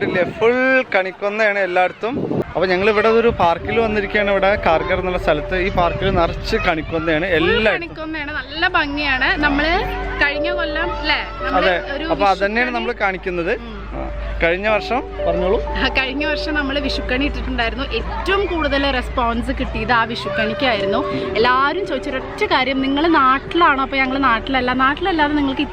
കണ്ടില്ലേ ഫുൾ കണിക്കൊന്നയാണ് എല്ലായിടത്തും. അപ്പൊ ഞങ്ങൾ ഇവിടെ ഒരു പാർക്കിൽ വന്നിരിക്കുകയാണ് ഇവിടെ. കാർഗർ എന്നുള്ള സ്ഥലത്ത് ഈ പാർക്കിൽ നിറച്ച് കണിക്കൊന്നയാണ് എല്ലാ കണിക്കൊന്നയാണ്. നല്ല ഭംഗിയാണ്. നമ്മൾ കഴിഞ്ഞ കൊല്ലം അല്ലേ അതെ. അപ്പൊ അതന്നെയാണ് നമ്മൾ കാണിക്കുന്നത്. കഴിഞ്ഞ വർഷം പറഞ്ഞോളൂ. കഴിഞ്ഞ വർഷം നമ്മൾ വിഷുക്കണി ഇട്ടിട്ടുണ്ടായിരുന്നു. ഏറ്റവും കൂടുതൽ റെസ്പോൺസ് കിട്ടിയത് ആ വിഷുക്കണിക്കായിരുന്നു. എല്ലാവരും ചോദിച്ചൊരൊറ്റ കാര്യം. നിങ്ങൾ നാട്ടിലാണോ? അപ്പോൾ ഞങ്ങൾ നാട്ടിലല്ല. നാട്ടിലല്ലാതെ നിങ്ങൾക്ക്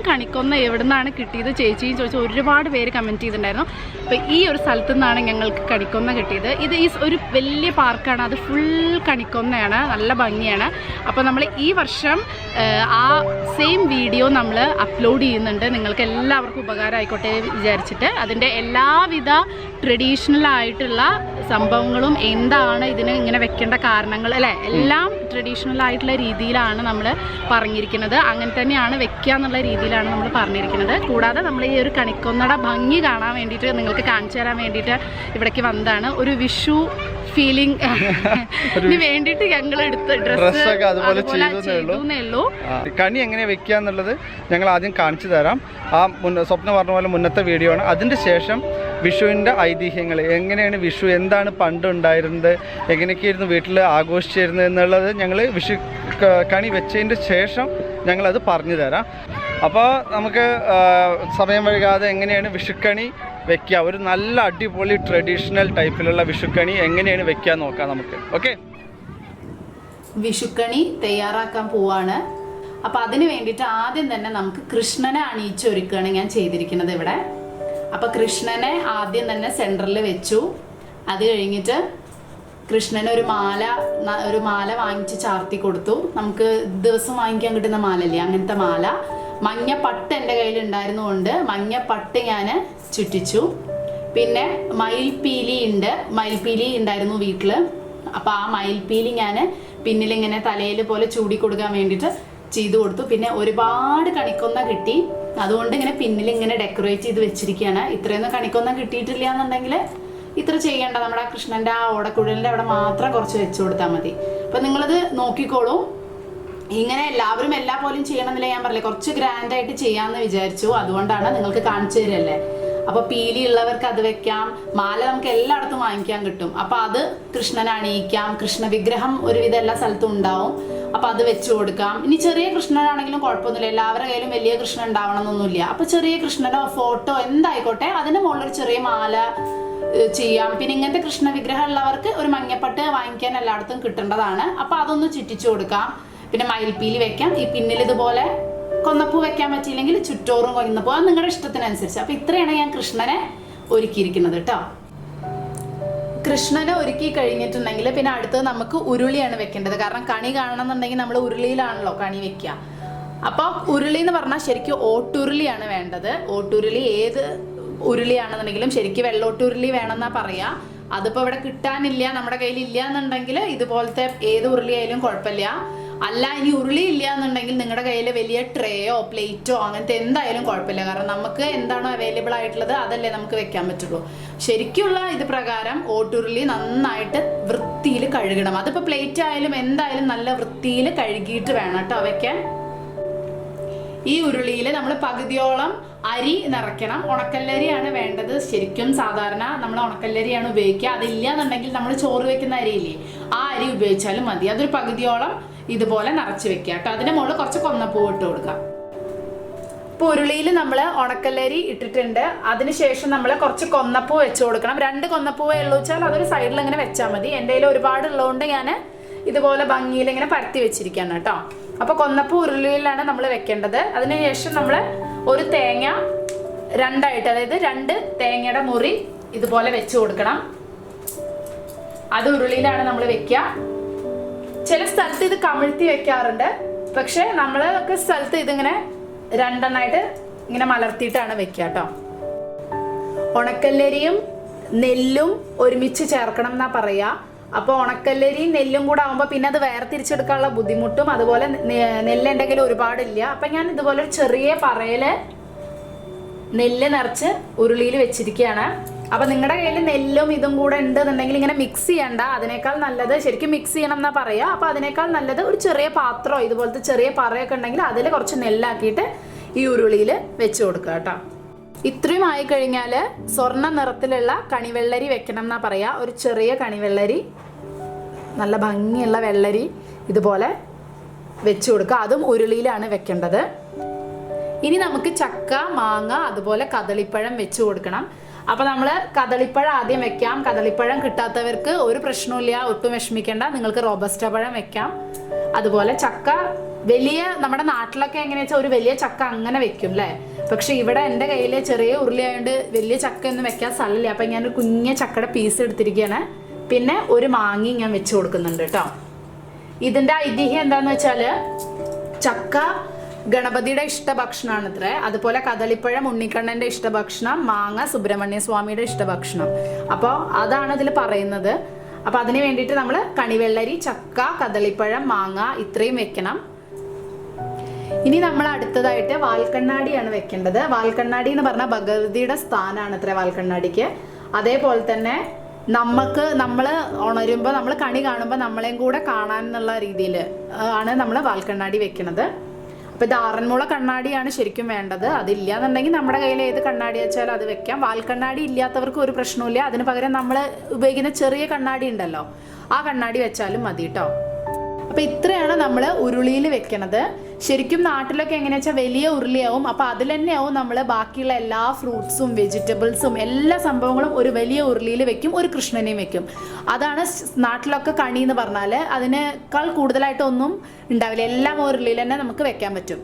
ഇത്രയും കണിക്കൊന്ന എവിടെ നിന്നാണ് കിട്ടിയത്? ചേച്ചിയും ചോദിച്ചു. ഒരുപാട് പേര് കമന്റ് ചെയ്തിട്ടുണ്ടായിരുന്നു. അപ്പോൾ ഈ ഒരു സ്ഥലത്തു നിന്നാണ് ഞങ്ങൾക്ക് കണിക്കൊന്ന കിട്ടിയത്. ഇത് ഈ ഒരു വലിയ പാർക്കാണ്. അത് ഫുൾ കണിക്കൊന്നയാണ്. നല്ല ഭംഗിയാണ്. അപ്പോൾ നമ്മൾ ഈ വർഷം ആ, സെയിം വീഡിയോ നമ്മൾ അപ്ലോഡ് ചെയ്യുന്നുണ്ട്. നിങ്ങൾക്ക് എല്ലാവർക്കും ഉപകാരമായിക്കോട്ടെ വിചാരിച്ചിട്ട്. അതിന്റെ എല്ലാവിധ ട്രഡീഷണൽ ആയിട്ടുള്ള സംഭവങ്ങളും എന്താണ് ഇതിന് ഇങ്ങനെ വെക്കേണ്ട കാരണങ്ങൾ അല്ലേ? എല്ലാം ട്രഡീഷണൽ ആയിട്ടുള്ള രീതിയിലാണ് നമ്മൾ പറഞ്ഞിരിക്കുന്നത്. അങ്ങനെ തന്നെയാണ് വെക്കുക എന്നുള്ള രീതിയിലാണ് നമ്മൾ പറഞ്ഞിരിക്കുന്നത്. കൂടാതെ നമ്മൾ ഈ ഒരു കണിക്കൊന്നട ഭംഗി കാണാൻ വേണ്ടിയിട്ട് നിങ്ങൾക്ക് കാണിച്ചു തരാൻ വേണ്ടിയിട്ട് ഇവിടേക്ക് വന്നതാണ്. ഒരു വിഷു ഫീലിംഗ് വേണ്ടിയിട്ട് ഞങ്ങൾ എടുത്ത ഡ്രസ്സൊക്കെ അതുപോലെ ചെയ്തു കണി എങ്ങനെ വെക്കുക എന്നുള്ളത് ഞങ്ങൾ ആദ്യം കാണിച്ചു തരാം. ആ സ്വപ്നം പറഞ്ഞ പോലെ മുന്നത്തെ വീഡിയോ ആണ്. അതിന്റെ ശേഷം വിഷുവിന്റെ ഐതിഹ്യങ്ങൾ. എങ്ങനെയാണ് വിഷു എന്താണ് പണ്ട് ഉണ്ടായിരുന്നത് എങ്ങനെയൊക്കെയായിരുന്നു വീട്ടിൽ ആഘോഷിച്ചിരുന്നത് എന്നുള്ളത് ഞങ്ങൾ വിഷു കണി വെച്ചതിന്റെ ശേഷം ഞങ്ങളത് പറഞ്ഞു തരാം. അപ്പോൾ നമുക്ക് സമയം വൈകാതെ എങ്ങനെയാണ് വിഷുക്കണി വെക്കുക? ഒരു നല്ല അടിപൊളി ട്രഡീഷണൽ ടൈപ്പിലുള്ള വിഷുക്കണി എങ്ങനെയാണ് വെക്കുക നോക്കാം നമുക്ക്. ഓക്കെ വിഷുക്കണി തയ്യാറാക്കാൻ പോവാണ്. അപ്പൊ അതിന് വേണ്ടിയിട്ട് ആദ്യം തന്നെ നമുക്ക് കൃഷ്ണനെ അണിയിച്ചൊരുക്കുകയാണ് ഞാൻ ചെയ്തിരിക്കുന്നത് ഇവിടെ. അപ്പൊ കൃഷ്ണനെ ആദ്യം തന്നെ സെന്ററിൽ വെച്ചു. അത് കഴിഞ്ഞിട്ട് കൃഷ്ണന് ഒരു മാല ഒരു മാല വാങ്ങിച്ച് ചാർത്തി കൊടുത്തു. നമുക്ക് ദിവസം വാങ്ങിക്കാൻ കിട്ടുന്ന മാലല്ലേ അങ്ങനത്തെ മാല. മഞ്ഞ പട്ട് എന്റെ കയ്യിൽ ഉണ്ടായിരുന്നുകൊണ്ട് മഞ്ഞ പട്ട് ഞാൻ ചുറ്റിച്ചു. പിന്നെ മയിൽപീലി ഉണ്ട് മയിൽപീലി ഉണ്ടായിരുന്നു വീട്ടിൽ അപ്പോൾ ആ മയിൽപീലി ഞാൻ പിന്നിലിങ്ങനെ തലയിൽ പോലെ ചൂടി കൊടുക്കാൻ വേണ്ടിയിട്ട് ചെയ്തു കൊടുത്തു. പിന്നെ ഒരുപാട് കണിക്കൊന്ന കിട്ടി. അതുകൊണ്ട് ഇങ്ങനെ പിന്നിൽ ഇങ്ങനെ ഡെക്കറേറ്റ് ചെയ്ത് വെച്ചിരിക്കുകയാണ്. ഇത്രയൊന്നും കണിക്കൊന്ന കിട്ടിയിട്ടില്ല എന്നുണ്ടെങ്കിൽ ഇത്ര ചെയ്യേണ്ട നമ്മുടെ ആ കൃഷ്ണന്റെ ആ ഓടക്കുഴലിന്റെ അവിടെ മാത്രം കുറച്ച് വെച്ചു കൊടുത്താൽ മതി. അപ്പൊ നിങ്ങളത് നോക്കിക്കോളൂ. ഇങ്ങനെ എല്ലാവരും എല്ലാ പോലും ചെയ്യണമെന്നില്ല ഞാൻ പറയില്ല കുറച്ച് ഗ്രാൻഡ് ആയിട്ട് ചെയ്യാന്ന് വിചാരിച്ചു. അതുകൊണ്ടാണ് നിങ്ങൾക്ക് കാണിച്ചു തരല്ലേ അപ്പൊ പീലി ഉള്ളവർക്ക് അത് വെക്കാം. മാല നമുക്ക് എല്ലായിടത്തും വാങ്ങിക്കാൻ കിട്ടും. അപ്പൊ അത് കൃഷ്ണനെ അണിയിക്കാം. കൃഷ്ണ വിഗ്രഹം ഒരുവിധം എല്ലാ സ്ഥലത്തും ഉണ്ടാവും. അപ്പൊ അത് വെച്ചു കൊടുക്കാം. ഇനി ചെറിയ കൃഷ്ണനാണെങ്കിലും കുഴപ്പമൊന്നുമില്ല. എല്ലാവരുടെ കയ്യിലും വലിയ കൃഷ്ണൻ ഉണ്ടാവണമെന്നൊന്നുമില്ല. അപ്പൊ ചെറിയ കൃഷ്ണനോ ഫോട്ടോ എന്തായിക്കോട്ടെ അതിന് മുകളിൽ ഒരു ചെറിയ മാല ചെയ്യാം. പിന്നെ ഇങ്ങനത്തെ കൃഷ്ണ വിഗ്രഹം ഉള്ളവർക്ക് ഒരു മഞ്ഞപ്പട്ട് വാങ്ങിക്കാൻ എല്ലായിടത്തും കിട്ടേണ്ടതാണ്. അപ്പൊ അതൊന്ന് ചുറ്റിച്ചു കൊടുക്കാം. പിന്നെ മയിൽപ്പീലി വെക്കാം. ഈ പിന്നിൽ ഇതുപോലെ കൊന്നപ്പൂ വെക്കാൻ പറ്റിയില്ലെങ്കിൽ ചുറ്റോറും കൊന്നപ്പൂ. അത് നിങ്ങളുടെ ഇഷ്ടത്തിനനുസരിച്ച്. അപ്പൊ ഇത്രയാണ് ഞാൻ കൃഷ്ണനെ ഒരുക്കിയിരിക്കുന്നത് കേട്ടോ. കൃഷ്ണനെ ഒരുക്കി കഴിഞ്ഞിട്ടുണ്ടെങ്കിൽ പിന്നെ അടുത്തത് നമുക്ക് ഉരുളിയാണ് വെക്കേണ്ടത്. കാരണം കണി കാണണമെന്നുണ്ടെങ്കിൽ നമ്മൾ ഉരുളിയിലാണല്ലോ കണി വെക്കുക. അപ്പോൾ ഉരുളി എന്ന് പറഞ്ഞാൽ ശരിക്കും ഓട്ടുരുളിയാണ് വേണ്ടത്. ഓട്ടുരുളി ഏത് ഉരുളിയാണെന്നുണ്ടെങ്കിലും ശരിക്കും വെള്ളോട്ടുരുളി വേണമെന്നാ പറയാ. അതിപ്പോ ഇവിടെ കിട്ടാനില്ല നമ്മുടെ കയ്യിൽ ഇല്ല എന്നുണ്ടെങ്കിൽ ഇതുപോലത്തെ ഏത് ഉരുളി ആയാലും കുഴപ്പമില്ല. അല്ല ഇനി ഉരുളി ഇല്ല എന്നുണ്ടെങ്കിൽ നിങ്ങളുടെ കയ്യിൽ വലിയ ട്രേയോ പ്ലേറ്റോ അങ്ങനത്തെ എന്തായാലും കുഴപ്പമില്ല. കാരണം നമുക്ക് എന്താണോ അവൈലബിൾ ആയിട്ടുള്ളത് അതല്ലേ നമുക്ക് വെക്കാൻ പറ്റുള്ളൂ. ശരിക്കുള്ള ഇത് പ്രകാരം ഓട്ടുരുളി നന്നായിട്ട് വൃത്തിയിൽ കഴുകണം. അതിപ്പോ പ്ലേറ്റ് ആയാലും എന്തായാലും നല്ല വൃത്തിയിൽ കഴുകിയിട്ട് വേണം കേട്ടോ വെക്കാൻ. ഈ ഉരുളിയിൽ നമ്മൾ പകുതിയോളം അരി നിറയ്ക്കണം. ഉണക്കല്ലരിയാണ് വേണ്ടത്. ശരിക്കും സാധാരണ നമ്മൾ ഉണക്കല്ലരിയാണ് ഉപയോഗിക്കുക. അതില്ല എന്നുണ്ടെങ്കിൽ നമ്മൾ ചോറ് വെക്കുന്ന അരിയില്ലേ ആ അരി ഉപയോഗിച്ചാലും മതി. അതൊരു പകുതിയോളം ഇതുപോലെ നിറച്ച് വെക്കുക കേട്ടോ. അതിന്റെ മുകളിൽ കുറച്ച് കൊന്നപ്പൂ ഇട്ട് കൊടുക്കാം. ഇപ്പോൾ ഉരുളിയിൽ നമ്മൾ ഉണക്കല്ലരി ഇട്ടിട്ടുണ്ട്. അതിനുശേഷം നമ്മൾ കുറച്ച് കൊന്നപ്പൂ വെച്ച് കൊടുക്കണം. രണ്ട് കൊന്നപ്പൂവേ ഉള്ളൂ വെച്ചാൽ അതൊരു സൈഡിൽ ഇങ്ങനെ വെച്ചാൽ മതി. എന്റെ കയ്യിൽ ഒരുപാട് ഉള്ളതുകൊണ്ട് ഞാൻ ഇതുപോലെ ഭംഗിയിൽ ഇങ്ങനെ പരത്തി വെച്ചിരിക്കുകയാണ് കേട്ടോ. അപ്പോൾ കൊന്നപ്പൂ ഉരുളിയിലാണ് നമ്മൾ വെക്കേണ്ടത്. അതിനുശേഷം നമ്മൾ ഒരു തേങ്ങ രണ്ടായിട്ട് അതായത് രണ്ട് തേങ്ങയുടെ മുറി ഇതുപോലെ വെച്ച് കൊടുക്കണം. അത് ഉരുളിയിലാണ് നമ്മൾ വെക്കുക ചില സ്ഥലത്ത് ഇത് കമിഴ്ത്തി വെക്കാറുണ്ട്. പക്ഷെ നമ്മളൊക്കെ സ്ഥലത്ത് ഇതിങ്ങനെ രണ്ടെണ്ണായിട്ട് ഇങ്ങനെ മലർത്തിയിട്ടാണ് വെക്കുക കേട്ടോ ഉണക്കല്ലരിയും നെല്ലും ഒരുമിച്ച് ചേർക്കണം എന്നാ പറയാ. അപ്പോൾ ഉണക്കല്ലരിയും നെല്ലും കൂടെ ആകുമ്പോൾ പിന്നെ അത് വേർതിരിച്ചെടുക്കാനുള്ള ബുദ്ധിമുട്ടും അതുപോലെ നെല്ല് കയ്യിൽ ഒരുപാടില്ല. അപ്പം ഞാൻ ഇതുപോലെ ഒരു ചെറിയ പറയൽ നെല്ല് നിറച്ച് ഉരുളിയിൽ വെച്ചിരിക്കുകയാണ്. അപ്പൊ നിങ്ങളുടെ കയ്യിൽ നെല്ലും ഇതും കൂടെ ഉണ്ടെന്നുണ്ടെങ്കിൽ ഇങ്ങനെ മിക്സ് ചെയ്യണ്ട. അതിനേക്കാൾ നല്ലത് ശരിക്കും മിക്സ് ചെയ്യണം എന്നാ പറയാ. അപ്പൊ അതിനേക്കാൾ നല്ലത് ഒരു ചെറിയ പാത്രമോ ഇതുപോലത്തെ ചെറിയ പറയൊക്കെ ഉണ്ടെങ്കിൽ അതിൽ കുറച്ച് നെല്ലാക്കിയിട്ട് ഈ ഉരുളിയിൽ വെച്ച് കൊടുക്കുക കേട്ടോ. ഇത്രയും ആയി കഴിഞ്ഞാൽ സ്വർണ നിറത്തിലുള്ള കണിവെള്ളരി വെക്കണം എന്നാ പറയാ. ഒരു ചെറിയ കണിവെള്ളരി. നല്ല ഭംഗിയുള്ള വെള്ളരി ഇതുപോലെ വെച്ചു കൊടുക്കുക. അതും ഉരുളിയിലാണ് വെക്കേണ്ടത്. ഇനി നമുക്ക് ചക്ക മാങ്ങ അതുപോലെ കദളിപ്പഴം വെച്ചു കൊടുക്കണം. അപ്പൊ നമ്മൾ കദളിപ്പഴം ആദ്യം വെക്കാം. കദളിപ്പഴം കിട്ടാത്തവർക്ക് ഒരു പ്രശ്നമില്ല ഒട്ടും വിഷമിക്കേണ്ട. നിങ്ങൾക്ക് റോബസ്റ്റ പഴം വെക്കാം. അതുപോലെ ചക്ക വലിയ നമ്മുടെ നാട്ടിലൊക്കെ എങ്ങനെയാ വെച്ചാൽ ഒരു വലിയ ചക്ക അങ്ങനെ വെക്കും അല്ലേ പക്ഷെ ഇവിടെ എന്റെ കയ്യിൽ ചെറിയ ഉരുളി ആയതുകൊണ്ട് വലിയ ചക്ക ഒന്നും വെക്കാൻ സ്ഥലമില്ല. അപ്പൊ ഞാൻ ഒരു കുഞ്ഞ ചക്കയുടെ പീസ് എടുത്തിരിക്കുകയാണ് പിന്നെ ഒരു മാങ്ങി ഞാൻ വെച്ച് കൊടുക്കുന്നുണ്ട് കേട്ടോ. ഇതിന്റെ ഐതിഹ്യം എന്താന്ന് വെച്ചാൽ ചക്ക ഗണപതിയുടെ ഇഷ്ടഭക്ഷണമാണ് ഇത്ര അതുപോലെ കദളിപ്പഴം ഉണ്ണിക്കണ്ണന്റെ ഇഷ്ടഭക്ഷണം മാങ്ങ സുബ്രഹ്മണ്യ സ്വാമിയുടെ ഇഷ്ടഭക്ഷണം. അപ്പോൾ അതാണ് ഇതിൽ പറയുന്നത്. അപ്പൊ അതിന് വേണ്ടിയിട്ട് നമ്മൾ കണിവെള്ളരി ചക്ക കദളിപ്പഴം മാങ്ങ ഇത്രയും വെക്കണം. ഇനി നമ്മൾ അടുത്തതായിട്ട് വാൽക്കണ്ണാടിയാണ് വെക്കേണ്ടത്. വാൽക്കണ്ണാടി എന്ന് പറഞ്ഞാൽ ഭഗവതിയുടെ സ്ഥാനമാണ് അത്ര വാൽക്കണ്ണാടിക്ക്. അതേപോലെ തന്നെ നമുക്ക് നമ്മൾ ഉണരുമ്പോൾ നമ്മൾ കണി കാണുമ്പോൾ നമ്മളെയും കൂടെ കാണാൻ എന്നുള്ള രീതിയിൽ ആണ് നമ്മൾ വാൽക്കണ്ണാടി വെക്കുന്നത് അപ്പോൾ ഇത് ആറന്മുള കണ്ണാടിയാണ് ശരിക്കും വേണ്ടത്. അതില്ല എന്നുണ്ടെങ്കിൽ നമ്മുടെ കയ്യിൽ ഏത് കണ്ണാടി വെച്ചാലും അത് വെക്കാം. വാൽക്കണ്ണാടി ഇല്ലാത്തവർക്ക് ഒരു പ്രശ്നമില്ല അതിന് പകരം നമ്മൾ ഉപയോഗിക്കുന്ന ചെറിയ കണ്ണാടി ഉണ്ടല്ലോ. ആ കണ്ണാടി വെച്ചാലും മതി കേട്ടോ അപ്പൊ ഇത്രയാണ് നമ്മൾ ഉരുളിയിൽ വെക്കണത്. ശരിക്കും നാട്ടിലൊക്കെ എങ്ങനെയാ വെച്ചാൽ വലിയ ഉരുളിയാവും. അപ്പോൾ അതിൽ തന്നെയാവും നമ്മൾ ബാക്കിയുള്ള എല്ലാ ഫ്രൂട്ട്സും വെജിറ്റബിൾസും എല്ലാ സംഭവങ്ങളും ഒരു വലിയ ഉരുളിയിൽ വെക്കും ഒരു കൃഷ്ണനെയും വെക്കും. അതാണ് നാട്ടിലൊക്കെ കണി എന്ന് പറഞ്ഞാൽ അതിനേക്കാൾ കൂടുതലായിട്ടൊന്നും ഉണ്ടാവില്ല. എല്ലാം ഉരുളിയിൽ തന്നെ നമുക്ക് വെക്കാൻ പറ്റും.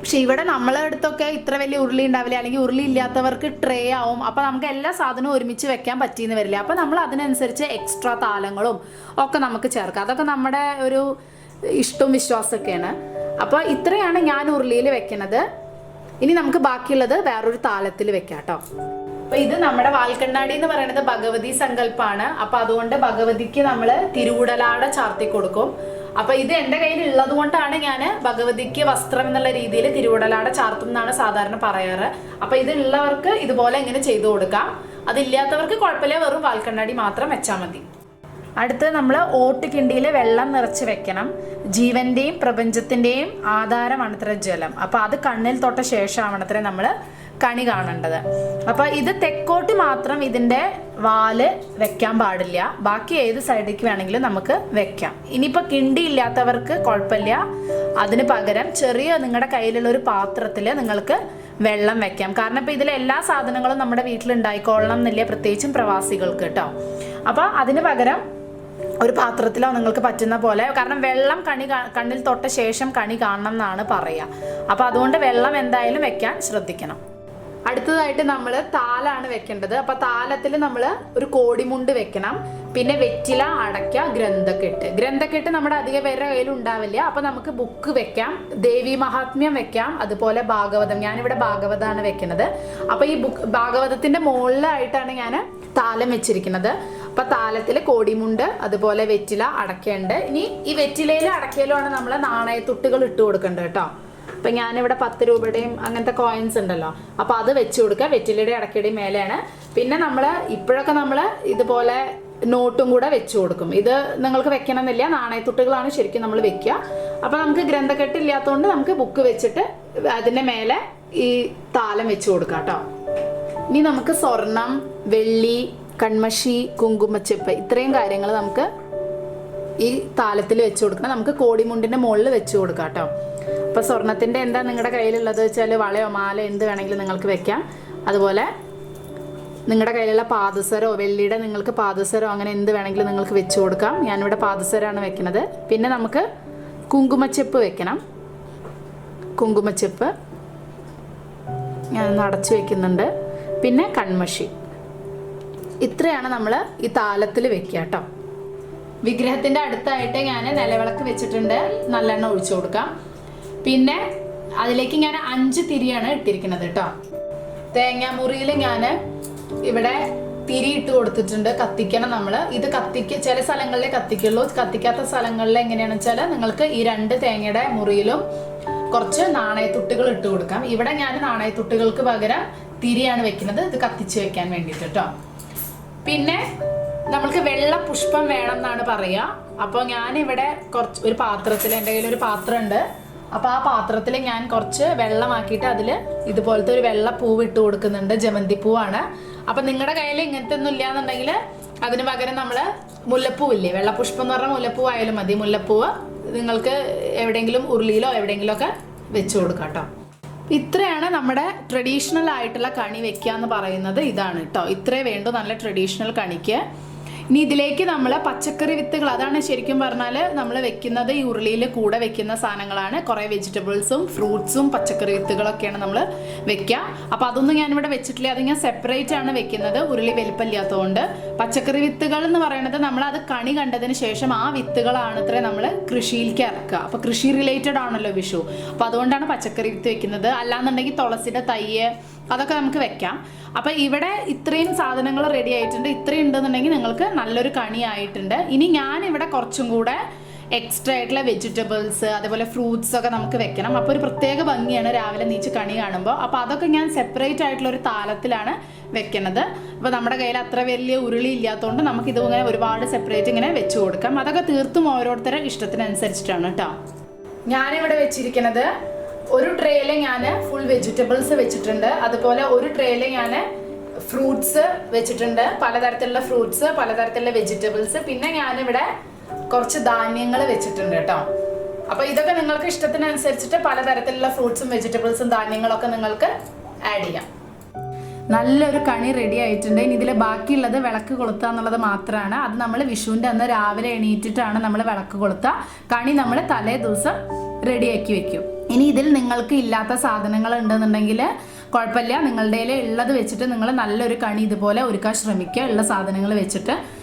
പക്ഷെ ഇവിടെ നമ്മളെ അടുത്തൊക്കെ ഇത്ര വലിയ ഉരുളി ഉണ്ടാവില്ല. അല്ലെങ്കിൽ ഉരുളി ഇല്ലാത്തവർക്ക് ട്രേ ആവും. അപ്പൊ നമുക്ക് എല്ലാ സാധനവും ഒരുമിച്ച് വെക്കാൻ പറ്റിയെന്ന് വരില്ല. അപ്പൊ നമ്മൾ അതിനനുസരിച്ച് എക്സ്ട്രാ താലങ്ങളും ഒക്കെ നമുക്ക് ചേർക്കാം. അതൊക്കെ നമ്മുടെ ഒരു ഇഷ്ടവും വിശ്വാസമൊക്കെയാണ്. അപ്പൊ ഇത്രയാണ് ഞാൻ ഉരുളിയിൽ വെക്കണത്. ഇനി നമുക്ക് ബാക്കിയുള്ളത് വേറൊരു താലത്തിൽ വെക്കാം അപ്പൊ ഇത് നമ്മുടെ വാൽക്കണ്ണാടി എന്ന് പറയുന്നത് ഭഗവതി സങ്കല്പാണ്. അപ്പൊ അതുകൊണ്ട് ഭഗവതിക്ക് നമ്മൾ തിരുവുടലാട ചാർത്തി കൊടുക്കും. അപ്പൊ ഇത് എന്റെ കയ്യിൽ ഉള്ളത് കൊണ്ടാണ് ഞാൻ ഭഗവതിക്ക് വസ്ത്രം എന്നുള്ള രീതിയിൽ തിരുവുടലാട ചാർത്തും എന്നാണ് സാധാരണ പറയാറ്. അപ്പൊ ഇത് ഉള്ളവർക്ക് ഇതുപോലെ ഇങ്ങനെ ചെയ്തു കൊടുക്കാം. അതില്ലാത്തവർക്ക് കുഴപ്പമില്ല വെറും വാൽക്കണ്ണാടി മാത്രം വെച്ചാൽ മതി. അടുത്ത് നമ്മൾ ഓട്ടുകിണ്ടിയിൽ വെള്ളം നിറച്ച് വെക്കണം. ജീവന്റെയും പ്രപഞ്ചത്തിന്റെയും ആധാരമാണ് ഇത്ര ജലം. അപ്പൊ അത് കണ്ണിൽ തൊട്ട ശേഷമാണത്ര നമ്മൾ കണി കാണേണ്ടത്. അപ്പൊ ഇത് തെക്കോട്ട് മാത്രം ഇതിന്റെ വാൽ വെക്കാൻ പാടില്ല. ബാക്കി ഏത് സൈഡിലേക്ക് വേണമെങ്കിലും നമുക്ക് വെക്കാം. ഇനിയിപ്പോ കിണ്ടി ഇല്ലാത്തവർക്ക് കുഴപ്പമില്ല. അതിന് പകരം ചെറിയ നിങ്ങളുടെ കയ്യിലുള്ള ഒരു പാത്രത്തിൽ നിങ്ങൾക്ക് വെള്ളം വെക്കാം. കാരണം ഇപ്പൊ ഇതിലെ എല്ലാ സാധനങ്ങളും നമ്മുടെ വീട്ടിൽ ഉണ്ടായിക്കൊള്ളണം എന്നില്ല പ്രത്യേകിച്ചും പ്രവാസികൾക്ക് കേട്ടോ അപ്പൊ അതിന് പകരം ഒരു പാത്രത്തിലോ നിങ്ങൾക്ക് പറ്റുന്ന പോലെ കാരണം വെള്ളം കണി കണ്ണിൽ തൊട്ട ശേഷം കണി കാണണം എന്നാണ് പറയുക അപ്പൊ അതുകൊണ്ട് വെള്ളം എന്തായാലും വെക്കാൻ ശ്രദ്ധിക്കണം. അടുത്തതായിട്ട് നമ്മൾ താലാണ് വെക്കേണ്ടത്. അപ്പൊ താലത്തിൽ നമ്മൾ ഒരു കോടിമുണ്ട് വെക്കണം. പിന്നെ വെറ്റില അടയ്ക്ക ഗ്രന്ഥക്കെട്ട്. ഗ്രന്ഥക്കെട്ട് നമ്മുടെ അധിക പേരുടെ കയ്യിൽ ഉണ്ടാവില്ല. അപ്പൊ നമുക്ക് ബുക്ക് വെക്കാം. ദേവി മഹാത്മ്യം വെക്കാം. അതുപോലെ ഭാഗവതം. ഞാനിവിടെ ഭാഗവതമാണ് വെക്കുന്നത്. അപ്പൊ ഈ ബുക്ക് ഭാഗവതത്തിന്റെ മുകളിലായിട്ടാണ് ഞാൻ താലം വെച്ചിരിക്കുന്നത്. അപ്പൊ താലത്തിൽ കോടിമുണ്ട് അതുപോലെ വെറ്റില അടയ്ക്കയുണ്ട്. ഇനി ഈ വെറ്റിലയിലും അടയ്ക്കയിലുമാണ് നമ്മൾ നാണയത്തുട്ടുകൾ ഇട്ട് കൊടുക്കേണ്ടത് കേട്ടോ. അപ്പൊ ഞാനിവിടെ പത്ത് രൂപയുടെയും അങ്ങനത്തെ കോയിൻസ് ഉണ്ടല്ലോ. അപ്പൊ അത് വെച്ച് കൊടുക്കുക. വെറ്റിലയുടെ അടക്കയുടെയും മേലെയാണ്. പിന്നെ നമ്മൾ ഇപ്പോഴൊക്കെ നമ്മൾ ഇതുപോലെ നോട്ടും കൂടെ വെച്ചു കൊടുക്കും. ഇത് നിങ്ങൾക്ക് വെക്കണമെന്നില്ല. നാണയത്തുട്ടുകളാണ് ശരിക്കും നമ്മൾ വെക്കുക. അപ്പൊ നമുക്ക് ഗ്രന്ഥക്കെട്ട് ഇല്ലാത്തതുകൊണ്ട് നമുക്ക് ബുക്ക് വെച്ചിട്ട് അതിന്റെ മേലെ ഈ താലം വെച്ച് കൊടുക്കാം കേട്ടോ. ഇനി നമുക്ക് സ്വർണം വെള്ളി കൺമഷി കുങ്കുമച്ചെപ്പ് ഇത്രയും കാര്യങ്ങൾ നമുക്ക് ഈ താലത്തിൽ വെച്ച് കൊടുക്കണം. നമുക്ക് കോടിമുണ്ടിന്റെ മുകളിൽ വെച്ച് കൊടുക്കാം കേട്ടോ. അപ്പൊ സ്വർണത്തിന്റെ എന്താ നിങ്ങളുടെ കയ്യിലുള്ളത് വെച്ചാൽ വളയോ മാല എന്ത് വേണമെങ്കിലും നിങ്ങൾക്ക് വെക്കാം. അതുപോലെ നിങ്ങളുടെ കയ്യിലുള്ള പാദസരോ വെള്ളിയുടെ നിങ്ങൾക്ക് പാദസരോ അങ്ങനെ എന്ത് വേണമെങ്കിലും നിങ്ങൾക്ക് വെച്ച് കൊടുക്കാം. ഞാനിവിടെ പാദസരമാണ് വെക്കുന്നത്. പിന്നെ നമുക്ക് കുങ്കുമച്ചെപ്പ് വെക്കണം. കുങ്കുമച്ചെപ്പ് ഞാനൊന്ന് അടച്ചു വെക്കുന്നുണ്ട്. പിന്നെ കൺമഷി. ഇത്രയാണ് നമ്മൾ ഈ താലത്തിൽ വെക്കുക കേട്ടോ. വിഗ്രഹത്തിന്റെ അടുത്തായിട്ട് ഞാൻ നിലവിളക്ക് വെച്ചിട്ടുണ്ട്. നല്ലെണ്ണ ഒഴിച്ചു കൊടുക്കാം. പിന്നെ അതിലേക്ക് ഞാൻ അഞ്ച് തിരിയാണ് ഇട്ടിരിക്കുന്നത് കേട്ടോ. തേങ്ങാമുറിയിൽ ഞാൻ ഇവിടെ തിരി ഇട്ട് കൊടുത്തിട്ടുണ്ട്. കത്തിക്കണം നമ്മൾ ഇത് കത്തിക്ക ചില സ്ഥലങ്ങളിലേ കത്തിക്കുള്ളൂ. കത്തിക്കാത്ത സ്ഥലങ്ങളിൽ എങ്ങനെയാണെന്ന് വെച്ചാൽ നിങ്ങൾക്ക് ഈ രണ്ട് തേങ്ങയുടെ മുറിയിലും കുറച്ച് നാണയത്തുട്ടുകൾ ഇട്ട് കൊടുക്കാം. ഇവിടെ ഞാൻ നാണയത്തുട്ടുകൾക്ക് പകരം തിരിയാണ് വെക്കുന്നത്. ഇത് കത്തിച്ച് വെക്കാൻ വേണ്ടിയിട്ട് കേട്ടോ. പിന്നെ നമ്മൾക്ക് വെള്ള പുഷ്പം വേണം എന്നാണ് പറയുക അപ്പോൾ ഞാനിവിടെ കുറച്ച് ഒരു പാത്രത്തിൽ എന്റെ കയ്യിൽ ഒരു പാത്രമുണ്ട്. അപ്പോൾ ആ പാത്രത്തിൽ ഞാൻ കുറച്ച് വെള്ളമാക്കിയിട്ട് അതിൽ ഇതുപോലത്തെ ഒരു വെള്ള പൂവ് ഇട്ട് കൊടുക്കുന്നുണ്ട്. ജമന്തി പൂവാണ് അപ്പം നിങ്ങളുടെ കയ്യിൽ ഇങ്ങനത്തെ ഒന്നും ഇല്ലാന്നുണ്ടെങ്കിൽ അതിന് പകരം നമ്മൾ മുല്ലപ്പൂവില്ലേ? വെള്ളപുഷ്പം എന്ന് പറഞ്ഞാൽ മുല്ലപ്പൂ ആയാലും മതി. മുല്ലപ്പൂവ് നിങ്ങൾക്ക് എവിടെയെങ്കിലും ഉരുളിയിലോ എവിടെയെങ്കിലും ഒക്കെ വെച്ച് കൊടുക്കാം കേട്ടോ. ഇത്രയാണ് നമ്മുടെ ട്രഡീഷണൽ ആയിട്ടുള്ള കണി വെക്കുക എന്ന് പറയുന്നത്. ഇതാണ് കേട്ടോ. ഇത്രേ വേണ്ടു നല്ല ട്രഡീഷണൽ കണിക്ക്. ഇനി ഇതിലേക്ക് നമ്മൾ പച്ചക്കറി വിത്തുകൾ അതാണ് ശരിക്കും പറഞ്ഞാൽ നമ്മൾ വെക്കുന്നത് ഈ ഉരുളിയിൽ കൂടെ വെക്കുന്ന സാധനങ്ങളാണ്. കുറേ വെജിറ്റബിൾസും ഫ്രൂട്ട്സും പച്ചക്കറി വിത്തുകളൊക്കെയാണ് നമ്മൾ വെക്കുക അപ്പോൾ അതൊന്നും ഞാനിവിടെ വെച്ചിട്ടില്ല. അത് ഞാൻ സെപ്പറേറ്റ് ആണ് വെക്കുന്നത്. ഉരുളി വലിപ്പമില്ലാത്തതുകൊണ്ട് പച്ചക്കറി വിത്തുകൾ എന്ന് പറയുന്നത് നമ്മൾ അത് കണി കണ്ടതിന് ശേഷം ആ വിത്തുകളാണ് ഇത്രയും നമ്മൾ കൃഷിയിലേക്ക് ഇറക്കുക. അപ്പോൾ കൃഷി റിലേറ്റഡ് ആണല്ലോ വിഷു. അപ്പോൾ അതുകൊണ്ടാണ് പച്ചക്കറി വിത്ത് വെക്കുന്നത്. അല്ലാന്നുണ്ടെങ്കിൽ തുളസിയുടെ തയ്യ് അതൊക്കെ നമുക്ക് വെക്കാം. അപ്പോൾ ഇവിടെ ഇത്രയും സാധനങ്ങൾ റെഡി ആയിട്ടുണ്ട്. ഇത്രയും ഉണ്ടെന്നുണ്ടെങ്കിൽ നിങ്ങൾക്ക് നല്ലൊരു കണി ആയിട്ടുണ്ട് ഇനി ഞാൻ ഇവിടെ കുറച്ചും കൂടെ എക്സ്ട്രാ ആയിട്ടുള്ള വെജിറ്റബിൾസ് അതേപോലെ ഫ്രൂട്ട്സ് ഒക്കെ നമുക്ക് വെക്കണം. അപ്പോൾ ഒരു പ്രത്യേക ഭംഗിയാണ് രാവിലെ നീച്ച് കണി കാണുമ്പോൾ അപ്പോൾ അതൊക്കെ ഞാൻ സെപ്പറേറ്റ് ആയിട്ടുള്ള ഒരു താലത്തിലാണ് വെക്കുന്നത്. അപ്പോൾ നമ്മുടെ കയ്യിൽ അത്ര വലിയ ഉരുളി ഇല്ലാത്തതുകൊണ്ട് നമുക്ക് ഇത് ഇങ്ങനെ ഒരുപാട് സെപ്പറേറ്റ് ഇങ്ങനെ വെച്ച് കൊടുക്കാം. അതൊക്കെ തീർത്തും ഓരോരുത്തരുടെ ഇഷ്ടത്തിനനുസരിച്ചിട്ടാണ് കേട്ടോ. ഞാനിവിടെ വെച്ചിരിക്കുന്നത് ഒരു ട്രേയിൽ ഞാൻ ഫുൾ വെജിറ്റബിൾസ് വെച്ചിട്ടുണ്ട്. അതുപോലെ ഒരു ട്രേയിൽ ഞാൻ ഫ്രൂട്ട്സ് വെച്ചിട്ടുണ്ട്. പലതരത്തിലുള്ള ഫ്രൂട്ട്സ് പലതരത്തിലുള്ള വെജിറ്റബിൾസ് പിന്നെ ഞാനിവിടെ കുറച്ച് ധാന്യങ്ങൾ വെച്ചിട്ടുണ്ട് കേട്ടോ. അപ്പോൾ ഇതൊക്കെ നിങ്ങൾക്ക് ഇഷ്ടത്തിനനുസരിച്ചിട്ട് പലതരത്തിലുള്ള ഫ്രൂട്ട്സും വെജിറ്റബിൾസും ധാന്യങ്ങളൊക്കെ നിങ്ങൾക്ക് ആഡ് ചെയ്യാം. നല്ലൊരു കണി റെഡി ആയിട്ടുണ്ട്. ഇനി ഇതിൽ ബാക്കിയുള്ളത് വിളക്ക് കൊളുത്തുക എന്നുള്ളത് മാത്രമാണ്. അത് നമ്മൾ വിഷുവിന്റെ അന്ന് രാവിലെ എണീറ്റിട്ടാണ് നമ്മൾ വിളക്ക് കൊളുത്തുക. കണി നമ്മൾ തലേ ദിവസം റെഡിയാക്കി വെക്കും. ഇനി ഇതിൽ നിങ്ങൾക്ക് ഇല്ലാത്ത സാധനങ്ങൾ ഉണ്ടെന്നുണ്ടെങ്കിൽ കുഴപ്പമില്ല. നിങ്ങളുടെ ഉള്ളത് വെച്ചിട്ട് നിങ്ങൾ നല്ലൊരു കണി ഇതുപോലെ ഒരുക്കാൻ ശ്രമിക്കുക. ഉള്ള സാധനങ്ങൾ വെച്ചിട്ട്.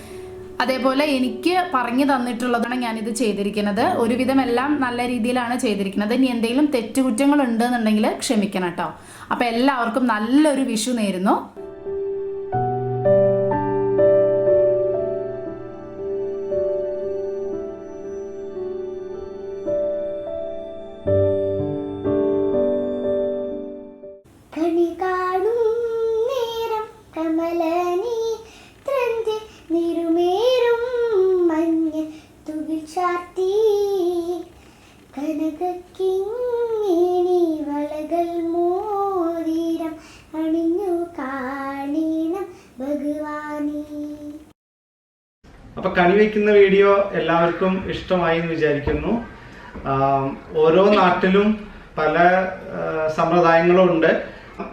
അതേപോലെ എനിക്ക് പറഞ്ഞു തന്നിട്ടുള്ളതാണ് ഞാനിത് ചെയ്തിരിക്കുന്നത്. ഒരുവിധം എല്ലാം നല്ല രീതിയിലാണ് ചെയ്തിരിക്കുന്നത്. ഇനി എന്തെങ്കിലും തെറ്റുകുറ്റങ്ങൾ ഉണ്ടെന്നുണ്ടെങ്കിൽ ക്ഷമിക്കണം കേട്ടോ. അപ്പം എല്ലാവർക്കും നല്ലൊരു വിഷു നേരുന്നു. അപ്പൊ കണി വെക്കുന്ന വീഡിയോ എല്ലാവർക്കും ഇഷ്ടമായി എന്ന് വിചാരിക്കുന്നു. ഓരോ നാട്ടിലും പല സമ്പ്രദായങ്ങളും ഉണ്ട്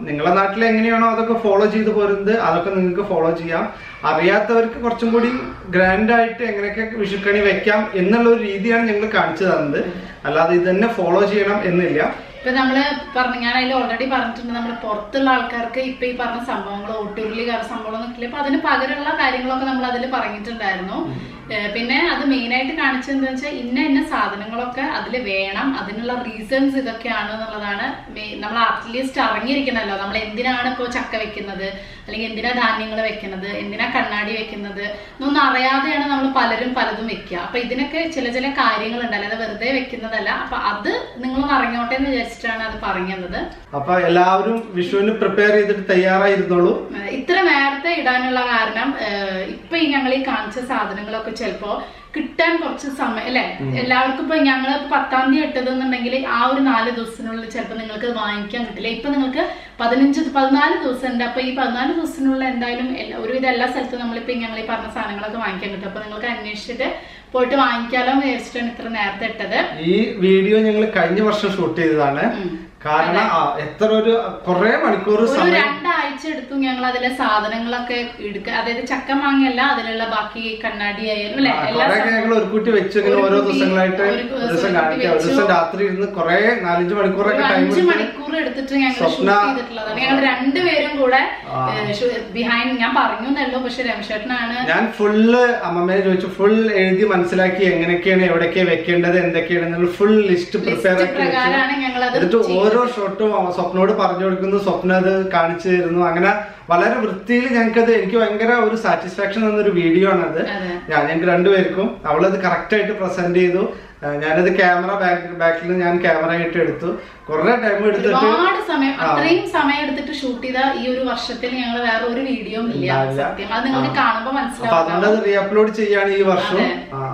നിങ്ങളെ നാട്ടിൽ എങ്ങനെയാണോ അതൊക്കെ ഫോളോ ചെയ്ത് പോരുന്നത് അതൊക്കെ നിങ്ങൾക്ക് ഫോളോ ചെയ്യാം. അറിയാത്തവർക്ക് കുറച്ചും കൂടി ഗ്രാൻഡ് ആയിട്ട് എങ്ങനെയൊക്കെ വിഷുക്കണി വെക്കാം എന്നുള്ള ഒരു രീതിയാണ് ഞങ്ങൾ കാണിച്ചു തന്നത്. അല്ലാതെ ഇത് തന്നെ ഫോളോ ചെയ്യണം എന്നില്ല. ഇപ്പൊ നമ്മൾ പറഞ്ഞു ഞാൻ അതിൽ ഓൾറെഡി പറഞ്ഞിട്ടുണ്ട് നമ്മുടെ പുറത്തുള്ള ആൾക്കാർക്ക് ഇപ്പൊ ഈ പറഞ്ഞ സംഭവങ്ങൾ ഒട്ടുരുളി സംഭവം നിൽക്കില്ല അപ്പൊ അതിന് പകരമുള്ള കാര്യങ്ങളൊക്കെ നമ്മൾ അതിൽ പറഞ്ഞിട്ടുണ്ടായിരുന്നു. പിന്നെ അത് മെയിൻ ആയിട്ട് കാണിച്ചത് എന്താ വെച്ചാൽ ഇന്ന ഇന്ന സാധനങ്ങളൊക്കെ അതിൽ വേണം അതിനുള്ള റീസൺസ് ഇതൊക്കെയാണ് എന്നുള്ളതാണ് നമ്മൾ അറ്റ്ലീസ്റ്റ് അറിഞ്ഞിരിക്കണമല്ലോ നമ്മൾ എന്തിനാണ് ഇപ്പോൾ ചക്ക വെക്കുന്നത്? അല്ലെങ്കിൽ എന്തിനാ ധാന്യങ്ങൾ വെക്കുന്നത്? എന്തിനാ കണ്ണാടി വെക്കുന്നത്? എന്നൊന്നും അറിയാതെയാണ് നമ്മൾ പലരും പലതും വെക്കുക. അപ്പൊ ഇതിനൊക്കെ ചില ചില കാര്യങ്ങളുണ്ട്. അല്ലാതെ വെറുതെ വെക്കുന്നതല്ല. അപ്പൊ അത് നിങ്ങളൊന്ന് അറിഞ്ഞോട്ടെ എന്ന് വിചാരിച്ചിട്ടാണ് അത് പറഞ്ഞത്. അപ്പൊ എല്ലാവരും വിഷുവിന് പ്രിപ്പയർ ചെയ്തിട്ട് തയ്യാറായിരുന്നോളൂ. ഏഹ് ഇത്ര നേരത്തെ ഇടാനുള്ള കാരണം ഇപ്പൊ ഞങ്ങൾ ഈ കാണിച്ച സാധനങ്ങളൊക്കെ ചിലപ്പോ കിട്ടാൻ കുറച്ച് സമയം അല്ലെ? എല്ലാവർക്കും ഇപ്പൊ ഞങ്ങൾ പത്താം തീയതി ഇട്ടതെന്നുണ്ടെങ്കിൽ ആ ഒരു നാല് ദിവസത്തിനുള്ളിൽ ചിലപ്പോൾ നിങ്ങൾക്ക് വാങ്ങിക്കാൻ കിട്ടില്ല. ഇപ്പൊ നിങ്ങൾക്ക് പതിനഞ്ച് പതിനാല് ദിവസം ഉണ്ട് അപ്പൊ ഈ പതിനാല് ദിവസത്തിനുള്ളിൽ എന്തായാലും ഒരുവിധം എല്ലാ സ്ഥലത്തും നമ്മളിപ്പോ ഞങ്ങൾ ഈ പറഞ്ഞ സാധനങ്ങളൊക്കെ വാങ്ങിക്കാൻ കിട്ടും. അപ്പൊ നിങ്ങൾക്ക് അന്വേഷിച്ചിട്ട് പോയിട്ട് വാങ്ങിക്കാലോ വിചാരിച്ചിട്ടാണ് ഇത്ര നേരത്തെ ഇട്ടത്. ഈ വീഡിയോ ഞങ്ങൾ കഴിഞ്ഞ വർഷം ഷൂട്ട് ചെയ്തതാണ്. കാരണം എത്ര ഒരു കുറെ മണിക്കൂർ ഒരു രണ്ടാഴ്ച എടുത്തു ഞങ്ങൾ അതിലെ സാധനങ്ങളൊക്കെ എടുക്കുക അതായത് ചക്ക മാങ്ങയല്ല അതിലുള്ള ബാക്കി കണ്ണാടി ആയാലും ഞങ്ങൾ ഒരു കുട്ടി വെച്ചു ഓരോ ദിവസങ്ങളായിട്ട് ദിവസം കാണിക്കാം. രാത്രി ഇരുന്ന് കുറെ നാലഞ്ച് മണിക്കൂർ മണിക്കൂറൊക്കെ ടൈം എടുത്തിട്ട് ഞങ്ങൾ ഷൂട്ട് ചെയ്തിട്ടുള്ളതാണ്. ഞങ്ങൾ രണ്ടുപേരും കൂടെ ബിഹൈൻഡ് ഞാൻ പറഞ്ഞു എന്നല്ലോ പക്ഷെ രമേശേട്ടനാണ് ഞാൻ ഫുള്ള് അമ്മമ്മയെ ചോദിച്ചു ഫുൾ എഴുതി മനസ്സിലാക്കി എങ്ങനെയൊക്കെയാണ് എവിടെയൊക്കെ വെക്കേണ്ടത് എന്തൊക്കെയാണ് ഫുൾ ലിസ്റ്റ് പ്രിപ്പയർ ലിസ്റ്റ് പ്രകാരമാണ് ഞങ്ങൾ അത് എന്നിട്ട് ഓരോ ഷോട്ടും സ്വപ്നോട് പറഞ്ഞു കൊടുക്കുന്നു സ്വപ്ന അത് കാണിച്ചു തരുന്നു. അങ്ങനെ വളരെ വൃത്തിയിൽ ഞങ്ങൾക്കത് എനിക്ക് ഭയങ്കര ഒരു സാറ്റിസ്ഫാക്ഷൻ തന്നൊരു വീഡിയോ ആണത്. അത്. ഞാൻ ഞങ്ങൾക്ക് രണ്ടുപേർക്കും അവളത് കറക്റ്റ് ആയിട്ട് പ്രസന്റ് ചെയ്തു. ഞാനത് ക്യാമറ ബാക്ക് ബാക്കിൽ ഞാൻ ക്യാമറ ആയിട്ട് എടുത്തു. കുറെ ടൈം എടുത്തിട്ട് ഒരുപാട് സമയം. അത്രയും സമയം എടുത്തിട്ട് ഷൂട്ട് ചെയ്ത ഈ ഒരു വർഷത്തിൽ ഞങ്ങൾ വേറെ ഒരു വീഡിയോ ഇല്ല. അത് നിങ്ങൾക്ക്. കാണുമ്പോൾ മനസ്സിലാവും. അതുകൊണ്ട് അത് റീ അപ്ലോഡ് ചെയ്യാണ് ഈ വർഷം.